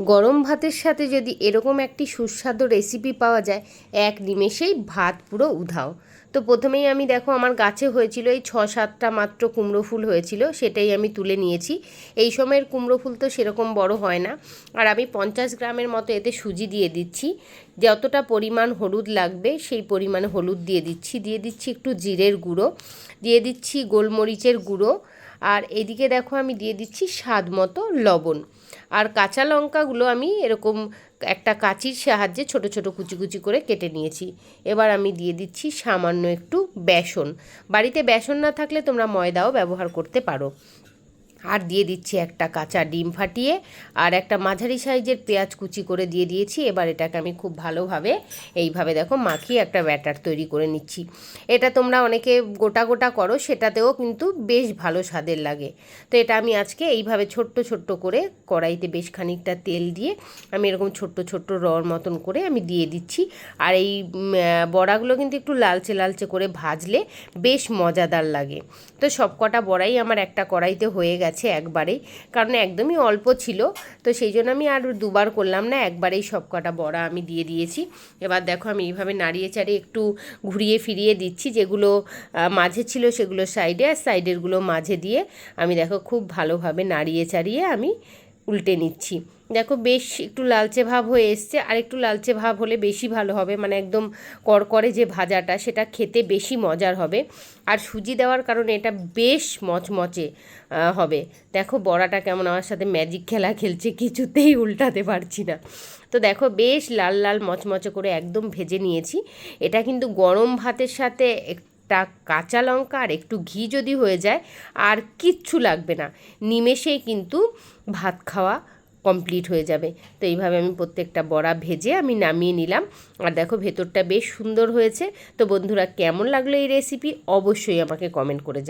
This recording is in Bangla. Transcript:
গরম ভাতের সাথে যদি এরকম একটি সুস্বাদু রেসিপি পাওয়া যায়, এক নিমেষেই ভাত পুরো উধাও। তো প্রথমেই আমি দেখো আমার গাছে হয়েছিল এই ছ সাতটা মাত্র কুমড়ো ফুল হয়েছিল, সেটাই আমি তুলে নিয়েছি। এই সময়ের কুমড়ো ফুল তো সেরকম বড় হয় না। আর আমি পঞ্চাশ গ্রামের মতো এতে সুজি দিয়ে দিচ্ছি। যতটা পরিমাণ হলুদ লাগবে, সেই পরিমাণে হলুদ দিয়ে দিচ্ছি। দিয়ে দিচ্ছি একটু জিরের গুঁড়ো, দিয়ে দিচ্ছি গোলমরিচের গুঁড়ো। আর এদিকে দেখো আমি দিয়ে দিচ্ছি স্বাদ মতো লবণ। আর কাঁচা লঙ্কাগুলো আমি এরকম একটা কাঁচির সাহায্যে ছোট ছোট কুচি কুচি করে কেটে নিয়েছি। এবার আমি দিয়ে দিচ্ছি সামান্য একটু বেসন। বাড়িতে বেসন না থাকলে তোমরা ময়দাও ব্যবহার করতে পারো। আর দিয়ে দিচ্ছি একটা কাঁচা ডিম ফাটিয়ে আর একটা মাঝারি সাইজের পেঁয়াজ কুচি করে দিয়ে দিয়েছি। এবার এটাকে আমি খুব ভালোভাবে এইভাবে দেখো মাখিয়ে একটা ব্যাটার তৈরি করে নিচ্ছি। এটা তোমরা অনেকে গোটা গোটা করো, সেটাতেও কিন্তু বেশ ভালো স্বাদের লাগে। তো এটা আমি আজকে এইভাবে ছোট্ট ছোট্ট করে কড়াইতে বেশ খানিকটা তেল দিয়ে আমি এরকম ছোট্ট ছোট্ট রর মতন করে আমি দিয়ে দিচ্ছি। আর এই বড়াগুলো কিন্তু একটু লালচে লালচে করে ভাজলে বেশ মজাদার লাগে। তো সব কটা বড়াই আমার একটা কড়াইতে হয়ে গেছে। গেছে একবারেই, কারণ একদমই অল্প ছিল। তো সেই জন্য আমি আর দুবার করলাম না, একবারেই সব কটা বড়া আমি দিয়ে দিয়েছি। এবার দেখো আমি এইভাবে নাড়িয়ে চাড়িয়ে একটু ঘুরিয়ে ফিরিয়ে দিচ্ছি, যেগুলো মাঝে ছিল সেগুলো সাইডে আর সাইডেরগুলো মাঝে দিয়ে আমি দেখো খুব ভালোভাবে নাড়িয়ে চাড়িয়ে আমি উল্টে নিচ্ছি। দেখো বেশ একটু লালচে ভাব হয়ে এসছে। আর একটু লালচে ভাব হলে বেশি ভালো হবে। মানে একদম করকরে যে ভাজাটা, সেটা খেতে বেশি মজার হবে। আর সুজি দেওয়ার কারণে এটা বেশ মচমচে হবে। দেখো বড়াটা কেমন আমার সাথে ম্যাজিক খেলা খেলছে, কিছুতেই উল্টাতে পারছি না। তো দেখো বেশ লাল লাল মচমচে করে একদম ভেজে নিয়েছি। এটা কিন্তু গরম ভাতের সাথে একটা কাঁচা লঙ্কা আর একটু ঘি যদি হয়ে যায়, আর কিচ্ছু লাগবে না। নিমেষেই কিন্তু ভাত খাওয়া কমপ্লিট হয়ে যাবে। তো এইভাবে আমি প্রত্যেকটা বড়া ভেজে আমি নামিয়ে নিলাম। আর দেখো ভেতরটা বেশ সুন্দর হয়েছে। তো বন্ধুরা, কেমন লাগল এই রেসিপি অবশ্যই আমাকে কমেন্ট করে